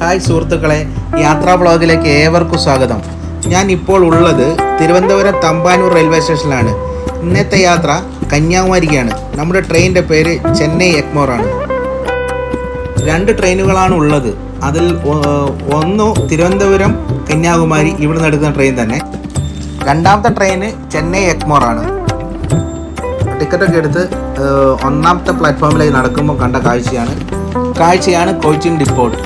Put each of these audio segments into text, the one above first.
Hi സുഹൃത്തുക്കളെ യാത്രാ ബ്ലോഗിലേക്ക് ഏവർക്കും സ്വാഗതം. ഞാൻ ഇപ്പോൾ ഉള്ളത് തിരുവനന്തപുരം തമ്പാനൂർ റെയിൽവേ സ്റ്റേഷനിലാണ്. ഇന്നത്തെ യാത്ര കന്യാകുമാരിക്കാണ്. നമ്മുടെ ട്രെയിനിന്റെ പേര് ചെന്നൈ എക്മോർ ആണ്. രണ്ട് ട്രെയിനുകളാണ് ഉള്ളത്. അതിൽ ഒന്ന് തിരുവനന്തപുരം കന്യാകുമാരി ഇവിടെ നിന്ന് എടുക്കുന്ന ട്രെയിൻ തന്നെ. രണ്ടാമത്തെ ട്രെയിന് ചെന്നൈ എക്മോർ ആണ്. ടിക്കറ്റൊക്കെ എടുത്ത് ഒന്നാമത്തെ പ്ലാറ്റ്ഫോമിലേക്ക് നടക്കുമ്പോൾ കണ്ട കാഴ്ചയാണ്. കാഴ്ചയാണ് കോച്ചിൻ ഡിപ്പോട്ട്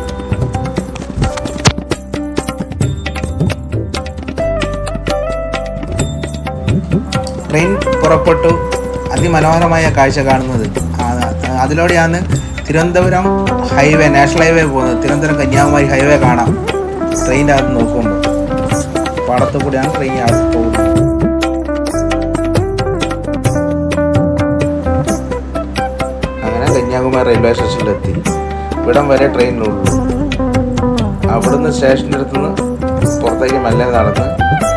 ട്രെയിൻ പുറപ്പെട്ടു. അതിമനോഹരമായ കാഴ്ച കാണുന്നത്. അതിലൂടെയാണ് തിരുവനന്തപുരം ഹൈവേ നാഷണൽ ഹൈവേ പോകുന്നത്. തിരുവനന്തപുരം കന്യാകുമാരി ഹൈവേ കാണാം. ട്രെയിന്റെ അകത്ത് നോക്കുമ്പോൾ. പാടത്തു കൂടിയാണ് ട്രെയിൻ അകത്ത് പോകുന്നത്. അങ്ങനെ കന്യാകുമാരി റെയിൽവേ സ്റ്റേഷനിലെത്തി. ഇവിടം വരെ ട്രെയിനിലുള്ളൂ. അവിടുന്ന് സ്റ്റേഷന്റെ അടുത്തുനിന്ന് പുറത്തേക്ക് മെല്ലെ നടന്ന്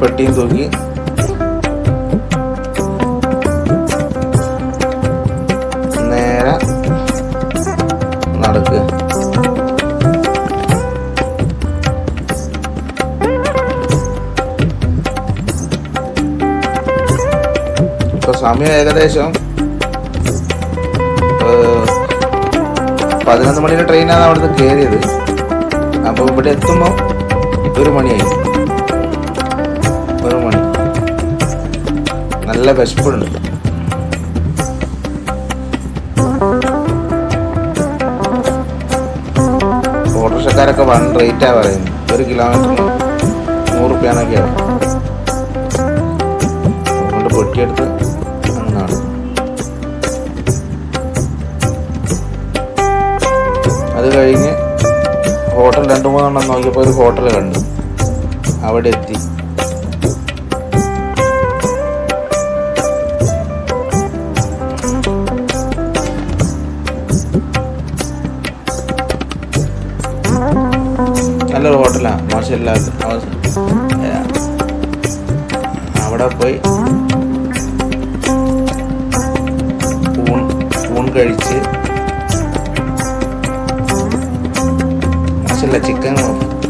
പെട്ടിയും തൂക്കി നേരെ നടക്കുക. ഇപ്പൊ സമയം ഏകദേശം പതിനൊന്ന് മണിയുടെ ട്രെയിനാണ് അവിടുന്ന് കയറിയത് അപ്പോൾ ഇവിടെ എത്തുമ്പോൾ ഒരു മണിയായി. നല്ല വിശപ്പുണ്ട്. ഓട്ടോറിക്ഷക്കാരൊക്കെ വൺ റേറ്റാണ് പറയുന്നത്. ഒരു കിലോമീറ്ററിന് നൂറ് റുപ്യാന്നൊക്കെയാണ് അതുകൊണ്ട് പൊട്ടിയെടുത്ത് അങ്ങനെയാണ് അത് കഴിഞ്ഞ് ഹോട്ടൽ രണ്ട് മൂന്നെണ്ണം നോക്കിയപ്പോൾ ഒരു ഹോട്ടൽ കണ്ടു. അവിടെ എത്തി. മോശമില്ലാത്ത അവിടെ പോയി ഊൺ കഴിച്ച് ആവശ്യമില്ല ചിക്കൻ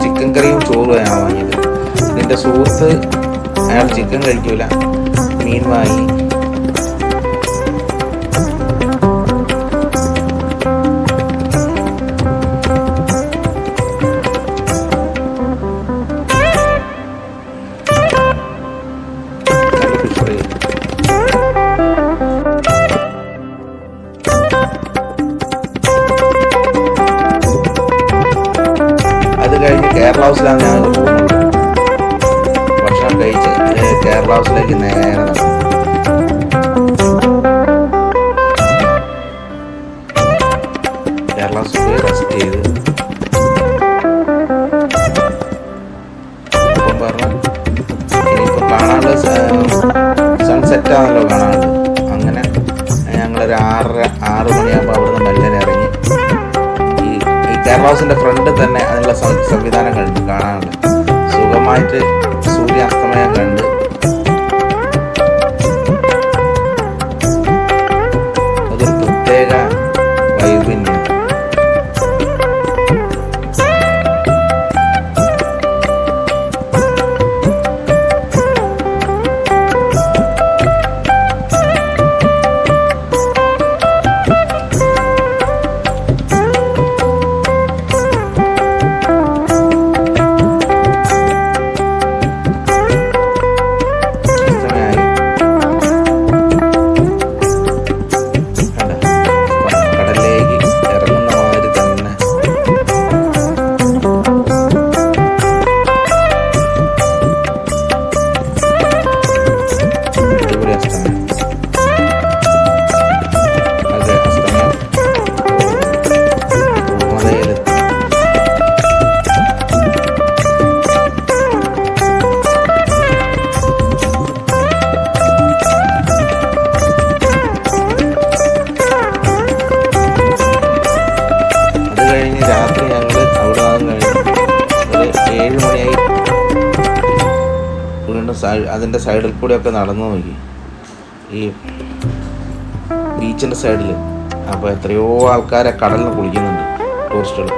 ചിക്കൻ കറിയും ചോറും ഞാൻ വാങ്ങിയത്. എന്റെ സുഹൃത്ത് അയാൾ ചിക്കൻ കഴിക്കൂല. മീൻ വാങ്ങി. സൺസെറ്റ് ആണല്ലോ കാണാനുള്ളത് അങ്ങനെ ഞങ്ങളൊരു ആറര ആറ് മണിയാകുമ്പോൾ അവിടുന്ന് മെല്ലനെ ഇറങ്ങി. ഈ ഈ കേരള ഹൗസിന്റെ ഫ്രണ്ട് തന്നെ അതിനുള്ള സംവിധാനം കണ്ടു കാണാനുണ്ട്. സുഖമായിട്ട് സൂര്യാസ്തമയം കണ്ട് അതിന്റെ സൈഡിൽ കൂടെയൊക്കെ നടന്നു നോക്കി. ഈ ബീച്ചിന്റെ സൈഡിൽ അപ്പോൾ എത്രയോ ആൾക്കാരെ കടലിൽ കുളിക്കുന്നുണ്ട് ടൂറിസ്റ്റുകൾ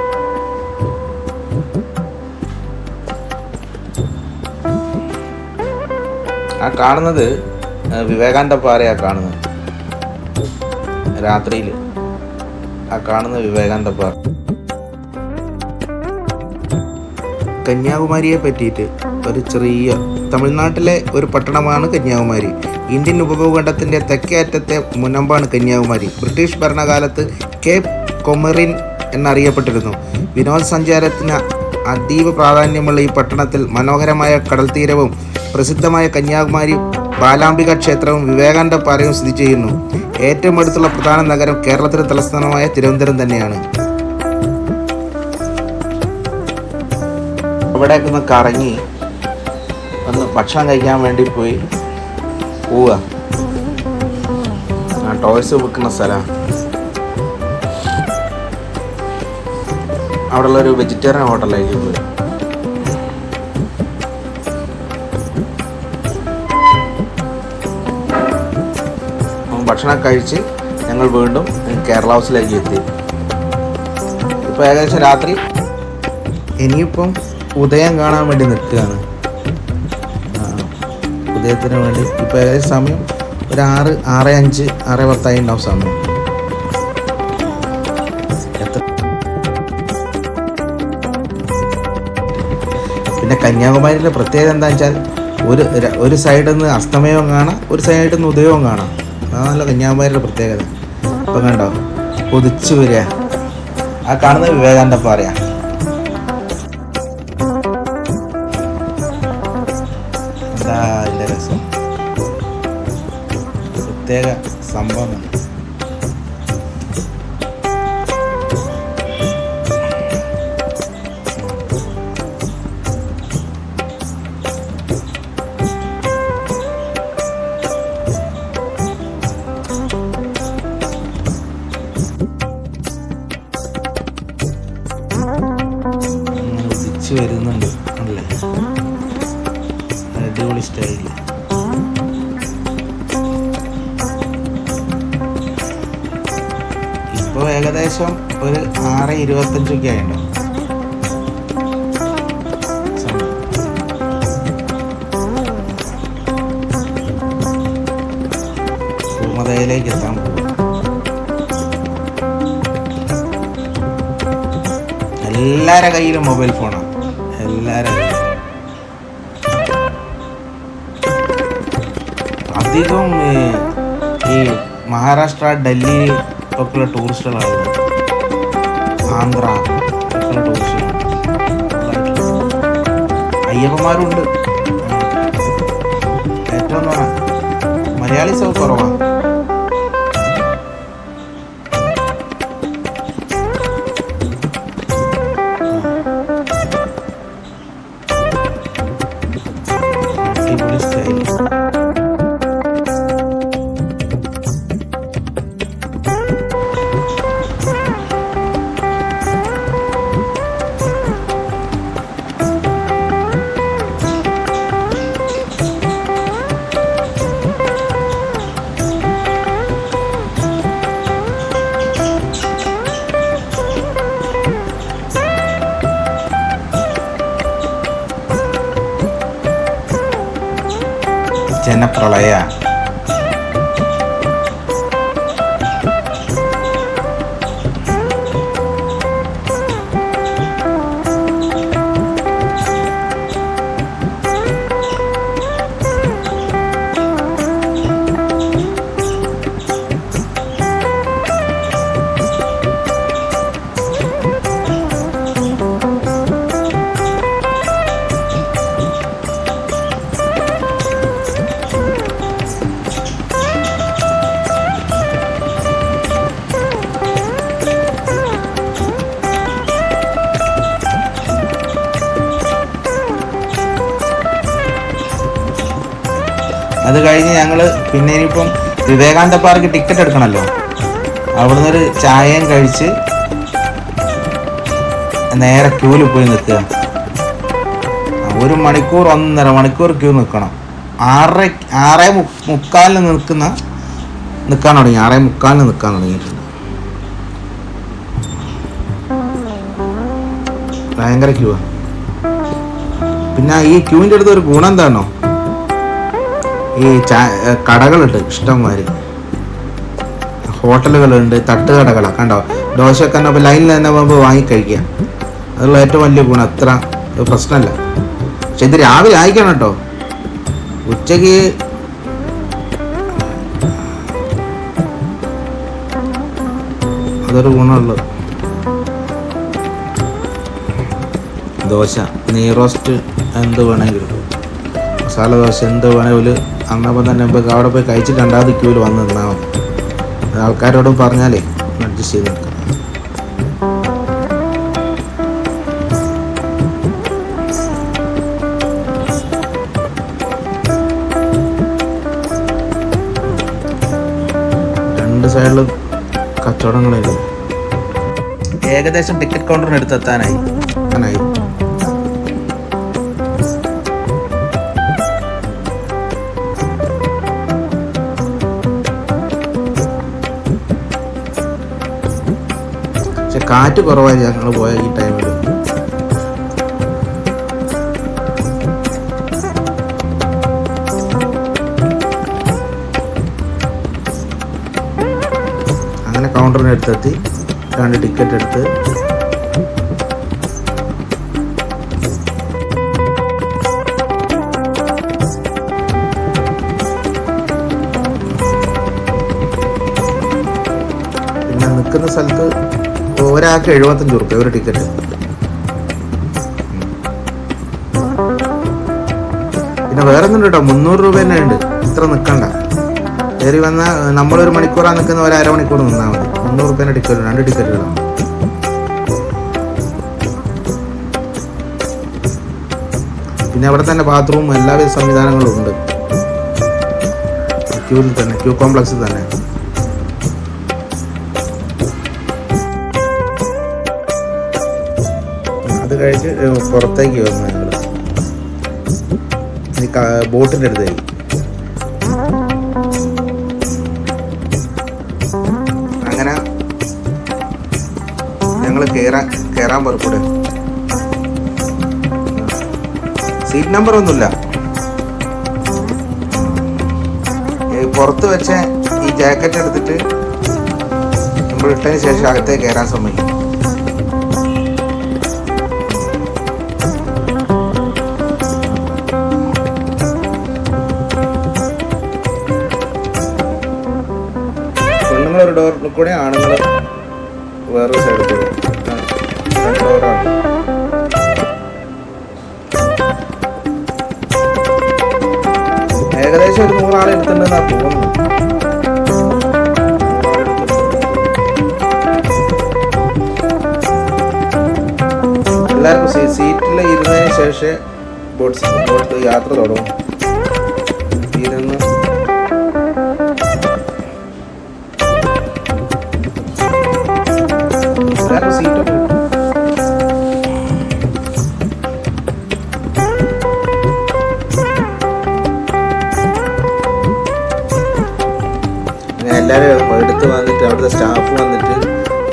ആ കാണുന്നത് വിവേകാനന്ദ പാറയാണ് കാണുന്നത്. രാത്രിയിൽ ആ കാണുന്ന വിവേകാനന്ദ പാറ. കന്യാകുമാരിയെ പറ്റിയിട്ട് ഒരു ചെറിയ തമിഴ്നാട്ടിലെ ഒരു പട്ടണമാണ് കന്യാകുമാരി. ഇന്ത്യൻ ഉപഭൂഖണ്ഡത്തിന്റെ തെക്കേ അറ്റത്തെ മുനമ്പാണ് കന്യാകുമാരി. ബ്രിട്ടീഷ് ഭരണകാലത്ത് കേപ്പ് കൊമറിൻ എന്നറിയപ്പെട്ടിരുന്നു. വിനോദസഞ്ചാരത്തിന് അതീവ പ്രാധാന്യമുള്ള ഈ പട്ടണത്തിൽ മനോഹരമായ കടൽ തീരവും പ്രസിദ്ധമായ കന്യാകുമാരി ബാലാംബിക ക്ഷേത്രവും വിവേകാനന്ദ പാറയും സ്ഥിതി ചെയ്യുന്നു. ഏറ്റവും അടുത്തുള്ള പ്രധാന നഗരം കേരളത്തിലെ തലസ്ഥാനമായ തിരുവനന്തപുരം തന്നെയാണ്. ഇവിടെ കറങ്ങി ഒന്ന് ഭക്ഷണം കഴിക്കാൻ വേണ്ടി പോയി പോവുക. ആ ടോയ്സ് വിൽക്കുന്ന സ്ഥലമാണ് അവിടെയുള്ള ഒരു വെജിറ്റേറിയൻ ഹോട്ടലായിരിക്കും പോയി. ഭക്ഷണം കഴിച്ച് ഞങ്ങൾ വീണ്ടും കേരള ഹൗസിലേക്ക് എത്തി. ഇപ്പോൾ ഏകദേശം രാത്രി. ഇനിയിപ്പം ഉദയം കാണാൻ വേണ്ടി നിൽക്കുകയാണ്. ഉദയത്തിന് വേണ്ടി ഇപ്പോൾ ഏകദേശം സമയം ഒരു ആറ് ആറ് അഞ്ച് ആറ് പത്തായി ഉണ്ടാവും സമയം. പിന്നെ കന്യാകുമാരിയിലെ പ്രത്യേകത എന്താ വെച്ചാൽ ഒരു ഒരു സൈഡിൽ നിന്ന് അസ്തമയവും കാണാം ഒരു സൈഡിൽ നിന്ന് ഉദയവും കാണാം. അതാണല്ലോ കന്യാകുമാരിയുടെ പ്രത്യേകത. ഇപ്പം കണ്ടോ? കൊതിച്ചു വരിക. ആ കാണുന്നത് വിവേകാനന്ദ പാറയാ. പ്രത്യേക സംഭവമാണ് ഇപ്പോൾ ഏകദേശം ഒരു ആറ് ഇരുപത്തഞ്ചൊക്കെ ആയിട്ട് ഭൂമതയിലേക്ക് എത്താൻ പോകും. എല്ലാരെ കയ്യിലും മൊബൈൽ ഫോണാണ് കയ്യിലും. അധികം ഈ മഹാരാഷ്ട്ര ഡൽഹി ഒക്കെയുള്ള ടൂറിസ്റ്റുകളാണ് ആന്ധ്ര ഒക്കെയുള്ള ടൂറിസ്റ്റുകൾ അയ്യപ്പന്മാരുണ്ട്. ഏറ്റവും മലയാളീസ് കുറവാണ് ജനപ്രളയ അത് കഴിഞ്ഞ് ഞങ്ങൾ പിന്നെ ഇനിയിപ്പം വിവേകാനന്ദ പാർക്ക് ടിക്കറ്റ് എടുക്കണമല്ലോ അവിടുന്ന് ഒരു ചായയും കഴിച്ച് നേരെ ക്യൂവിൽ പോയി നിൽക്കുക. ഒരു മണിക്കൂർ ഒന്നര മണിക്കൂർ ക്യൂ നിൽക്കണം. ആറര ആറേ മുക്കാലിന് നിൽക്കുന്ന നിൽക്കാൻ തുടങ്ങി. ആറേ മുക്കാലിന് നിൽക്കാൻ തുടങ്ങിയിട്ടുണ്ട്. ഭയങ്കര ക്യൂ പിന്നെ ഈ ക്യൂവിന്റെ അടുത്ത് ഒരു ഗുണം എന്താണോ ഈ കടകളുണ്ട്. ഇഷ്ടംമാതിരി. ഹോട്ടലുകളുണ്ട് തട്ടുകടകളാണ് കണ്ടോ? ദോശയൊക്കെ തന്നെ അപ്പോൾ ലൈനിൽ തന്നെ പോകുമ്പോൾ വാങ്ങി കഴിക്കുക അതുള്ള ഏറ്റവും വലിയ ഗുണം അത്ര പ്രശ്നമല്ല. പക്ഷെ ഇത് രാവിലെ ആയിക്കണം കേട്ടോ. ഉച്ചയ്ക്ക് അതൊരു ഗുണമുള്ളു ദോശ നെയ് റോസ്റ്റ് എന്ത് വേണമെങ്കിലും മസാല ദോശ എന്ത് വേണമെങ്കിലും അന്നപ്പം തന്നെ നമുക്ക് അവിടെ പോയി കഴിച്ചിട്ട് രണ്ടാമത് ക്യൂവിൽ വന്ന് നിന്നാൽ മതി. ആൾക്കാരോടും പറഞ്ഞാലേ അഡ്ജസ്റ്റ് ചെയ്ത് നിൽക്കാം രണ്ട് സൈഡിലും കച്ചവടങ്ങളായിരുന്നു. ഏകദേശം ടിക്കറ്റ് കൗണ്ടറിന് അടുത്തെത്താനായി. എത്താനായി. കാറ്റ് കുറവായി ഞങ്ങൾ പോയ ഈ ടൈമിൽ അങ്ങനെ കൗണ്ടറിനടുത്തെത്തി രണ്ട് ടിക്കറ്റ് എടുത്ത്. നിൽക്കുന്ന സ്ഥലത്ത് ഒരാൾക്ക് എഴുപത്തഞ്ച് റുപ്യ ഒരു ടിക്കറ്റ് പിന്നെ വേറെ ഒന്നും കേട്ടോ മുന്നൂറ് രൂപ തന്നെ ഉണ്ട്. ഇത്ര നിൽക്കണ്ട കയറി വന്ന നമ്മളൊരു മണിക്കൂറാണ് നിൽക്കുന്ന ഒരു അരമണിക്കൂർ നിന്നാൽ മതി. മുന്നൂറ് റുപ്യേന്റെ ടിക്കറ്റ് രണ്ട് ടിക്കറ്റുകളാണ് പിന്നെ അവിടെ തന്നെ ബാത്റൂം എല്ലാവിധ സംവിധാനങ്ങളും ഉണ്ട്. ക്യൂവിൽ തന്നെ ക്യൂ കോംപ്ലക്സിൽ തന്നെ. അത് ഏഹ് പുറത്തേക്ക് വന്നു ഞങ്ങൾ ബോട്ടിന്റെ അടുത്തേക്ക്. അങ്ങനെ ഞങ്ങൾ കയറാൻ കയറാൻ പുറപ്പെടും സീറ്റ് നമ്പർ ഒന്നുമില്ല. പുറത്ത് വെച്ച ഈ ജാക്കറ്റ് എടുത്തിട്ട് നമ്മൾ ഇട്ടതിന് ശേഷം അകത്തേക്ക് കയറാൻ സമ്മതിക്കും. വേറൊരു സൈഡ് ഏകദേശം ഒരു നൂറാളെ എടുത്തിട്ടുണ്ടെന്നാ തോന്നുന്നു. എല്ലാവർക്കും സീറ്റിൽ ഇരുന്നതിന് ശേഷം ബോട്ട് ബോട്ട് യാത്ര തുടങ്ങും. എല്ലാവരും എടുത്ത് വന്നിട്ട് അവിടുത്തെ സ്റ്റാഫ് വന്നിട്ട്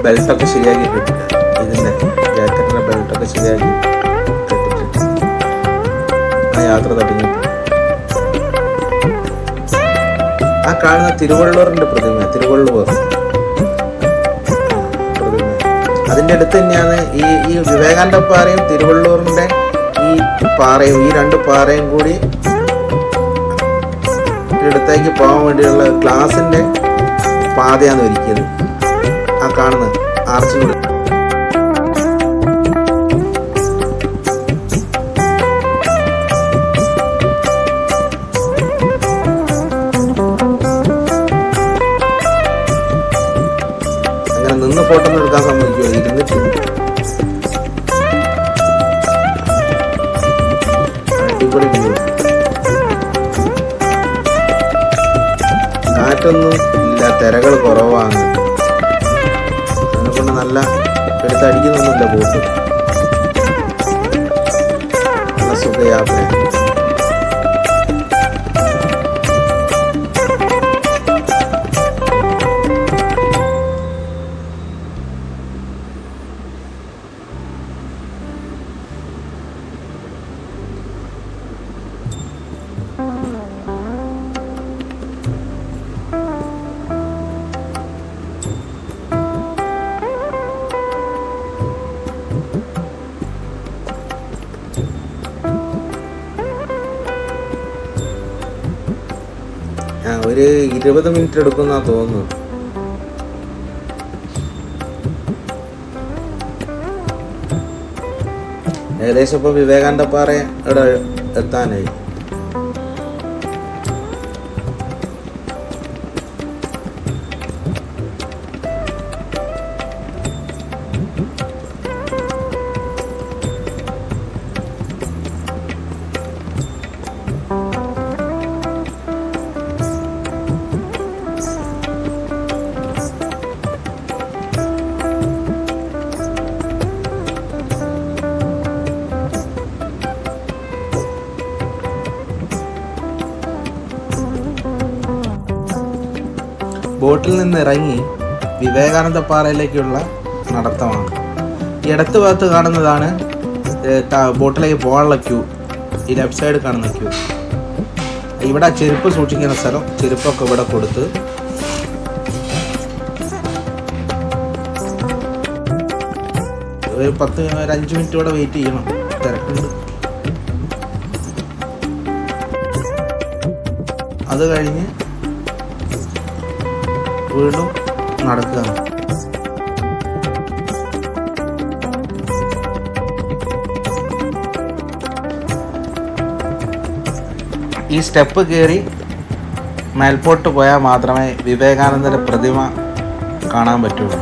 ബെൽറ്റൊക്കെ ശരിയാക്കി കിട്ടില്ല ഇതിന്റെ ജാക്കറ്റിന്റെ ബെൽറ്റൊക്കെ ശരിയാക്കി കെട്ടിട്ട് ആ യാത്ര തുടങ്ങി. ആ കാണുന്ന തിരുവള്ളൂറിന്റെ പ്രതിമ തിരുവള്ളൂർ അതിന്റെ അടുത്ത് തന്നെയാണ് ഈ ഈ വിവേകാനന്ദ പാറയും തിരുവള്ളൂറിന്റെ ഈ പാറയും ഈ രണ്ട് പാറയും കൂടി അടുത്തേക്ക് പോകാൻ വേണ്ടിയുള്ള ഗ്ലാസിന്റെ പാതയാണ് ഒരുക്കിയത്. ആ കാണുന്ന ആർച്ചിലൂടെ അങ്ങനെ നിന്ന് ഫോട്ടോ ഒന്നും എടുക്കാൻ സമ്മതിക്കുമോ ഇരുന്നിട്ട്. അടിപൊളി. കാറ്റൊന്നും തിരകൾ കുറവാണ്. അതിനെക്കൊണ്ട് നല്ല എടുത്തടിക്കുന്നൊന്നുമില്ല ബോട്ട്. നല്ല സുഖയാത്ര ഒരു ഇരുപത് മിനിറ്റ് എടുക്കുന്ന തോന്നുന്നു. ഏകദേശം ഇപ്പൊ വിവേകാനന്ദ പാറ എത്താനായി. ബോട്ടിൽ നിന്ന് ഇറങ്ങി വിവേകാനന്ദ പാറയിലേക്കുള്ള നടത്തമാണ്. ഇടത്ത് ഭാഗത്ത് കാണുന്നതാണ് ബോട്ടിലേക്ക് പോകാനുള്ള ക്യൂ. ഈ ലെഫ്റ്റ് സൈഡ് കാണുന്ന ക്യൂ. ഇവിടെ ചെരുപ്പ് സൂക്ഷിക്കുന്ന സ്ഥലം ചെരുപ്പൊക്കെ ഇവിടെ കൊടുത്ത്. ഒരു പത്ത് ഒരു അഞ്ച് മിനിറ്റ് കൂടെ വെയിറ്റ് ചെയ്യണം. തിരക്കുണ്ട്. അത് കഴിഞ്ഞ് വീണ്ടും നടക്കുകയാണ് ഈ സ്റ്റെപ്പ് കയറി മേൽപോട്ട് പോയാൽ മാത്രമേ വിവേകാനന്ദന്റെ പ്രതിമ കാണാൻ പറ്റുള്ളൂ.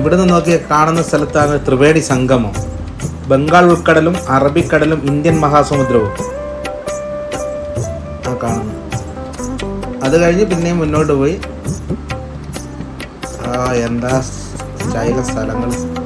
ഇവിടെ നിന്ന് നോക്കി കാണുന്ന സ്ഥലത്താണ് ത്രിവേണി സംഗമം. ബംഗാൾ ഉൾക്കടലും അറബിക്കടലും ഇന്ത്യൻ മഹാസമുദ്രവും. കാണുന്നു. അത് കഴിഞ്ഞ് പിന്നെയും മുന്നോട്ട് പോയി. ആ എന്താ സ്റ്റൈല സ്ഥലങ്ങൾ.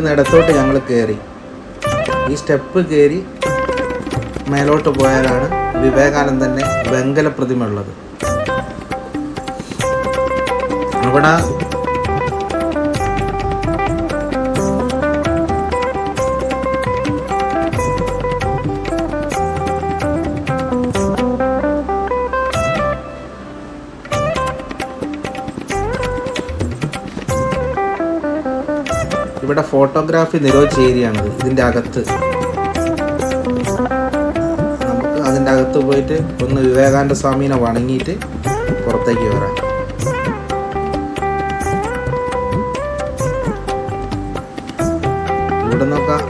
ഇവിടുന്ന് ഇടത്തോട്ട് ഞങ്ങൾ കയറി ഈ സ്റ്റെപ്പ് കയറി മേലോട്ട് പോയാലാണ് വിവേകാനന്ദന്റെ വെങ്കല പ്രതിമ ഉള്ളത് അവിടെ ഇവിടെ ഫോട്ടോഗ്രാഫി നിരോധിച്ച ഏരിയയാണിത് ഇതിന്റെ അകത്ത്. നമുക്ക് അതിന്റെ അകത്ത് പോയിട്ട് ഒന്ന് വിവേകാനന്ദ സ്വാമീനെ വണങ്ങിയിട്ട് പുറത്തേക്ക് വരാം. ഇവിടെ നോക്കാം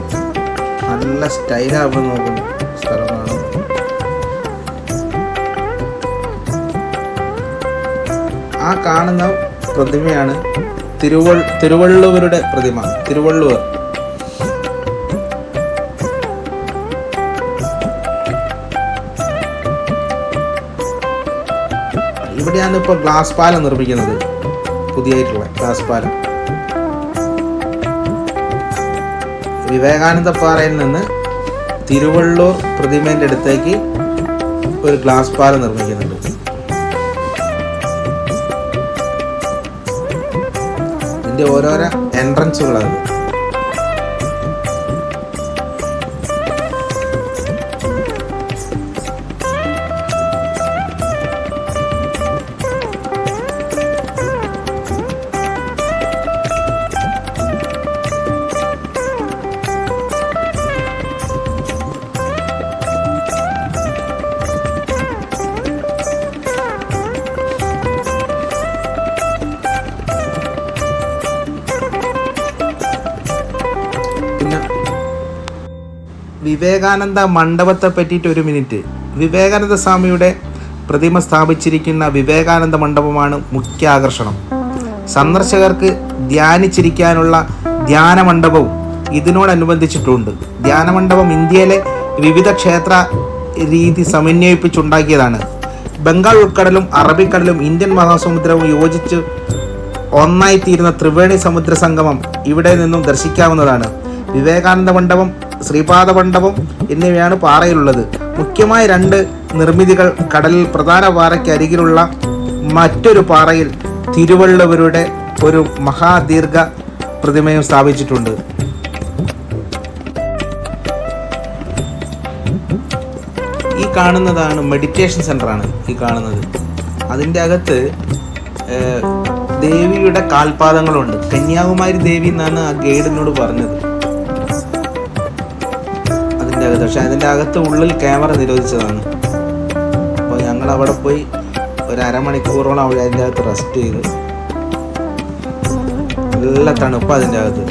നല്ല സ്റ്റൈലാകുമ്പോൾ നോക്കുന്നു സ്ഥലമാണ്. ആ കാണുന്ന പ്രതിമയാണ് തിരുവൾ തിരുവള്ളുവരുടെ പ്രതിമ തിരുവള്ളുവർ. ഇവിടെയാണ് ഇപ്പോൾ ഗ്ലാസ് പാലം നിർമ്മിക്കുന്നത്. പുതിയായിട്ടുള്ള ഗ്ലാസ് പാലം. വിവേകാനന്ദ പാറയിൽ നിന്ന് തിരുവള്ളൂർ പ്രതിമേന്റെ അടുത്തേക്ക് ഒരു ഗ്ലാസ് പാലം നിർമ്മിക്കുന്നുണ്ട് ഇതിന്റെ ഓരോരോ എൻട്രൻസുകളാണ് വിവേകാനന്ദ മണ്ഡപത്തെ പറ്റിയിട്ട് ഒരു മിനിറ്റ്. വിവേകാനന്ദ സ്വാമിയുടെ പ്രതിമ സ്ഥാപിച്ചിരിക്കുന്ന വിവേകാനന്ദ മണ്ഡപമാണ് മുഖ്യ ആകർഷണം സന്ദർശകർക്ക് ധ്യാനിച്ചിരിക്കാനുള്ള ധ്യാന മണ്ഡപവും ഇതിനോടനുബന്ധിച്ചിട്ടുണ്ട്. ധ്യാന മണ്ഡപം ഇന്ത്യയിലെ വിവിധ ക്ഷേത്ര രീതി സമന്വയിപ്പിച്ചുണ്ടാക്കിയതാണ്. ബംഗാൾ ഉൾക്കടലും അറബിക്കടലും ഇന്ത്യൻ മഹാസമുദ്രവും യോജിച്ച് ഒന്നായിത്തീരുന്ന ത്രിവേണി സമുദ്ര സംഗമം ഇവിടെ നിന്നും ദർശിക്കാവുന്നതാണ്. വിവേകാനന്ദ മണ്ഡപം ശ്രീപാദ മണ്ഡപം എന്നിവയാണ് പാറയിലുള്ളത്. മുഖ്യമായ രണ്ട് നിർമ്മിതികൾ കടലിൽ പ്രധാന പാറയ്ക്ക് അരികിലുള്ള മറ്റൊരു പാറയിൽ തിരുവള്ളുവരുടെ ഒരു മഹാദീർഘ പ്രതിമയും സ്ഥാപിച്ചിട്ടുണ്ട്. ഈ കാണുന്നതാണ് മെഡിറ്റേഷൻ സെന്ററാണ് ഈ കാണുന്നത്. അതിന്റെ അകത്ത് ദേവിയുടെ കാൽപാദങ്ങളുണ്ട്. കന്യാകുമാരി ദേവി എന്നാണ് ആ ഗൈഡിനോട് പറഞ്ഞത്. അതിന്റെ അകത്ത് പക്ഷെ അതിന്റെ അകത്ത് ഉള്ളിൽ ക്യാമറ നിരോധിച്ചതാണ്. അപ്പോൾ ഞങ്ങൾ അവിടെ പോയി ഒരു അരമണിക്കൂറോളം അവിടെ അതിന്റെ അകത്ത് റെസ്റ്റ് ചെയ്തു. നല്ല തണുപ്പ് അതിന്റെ അകത്ത്.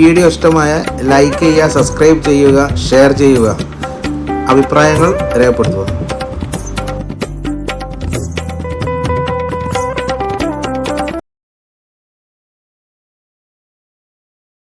വീഡിയോ ഇഷ്ടമായ ലൈക്ക് ചെയ്യുക സബ്സ്ക്രൈബ് ചെയ്യുക ഷെയർ ചെയ്യുക. അഭിപ്രായങ്ങൾ രേഖപ്പെടുത്തുക.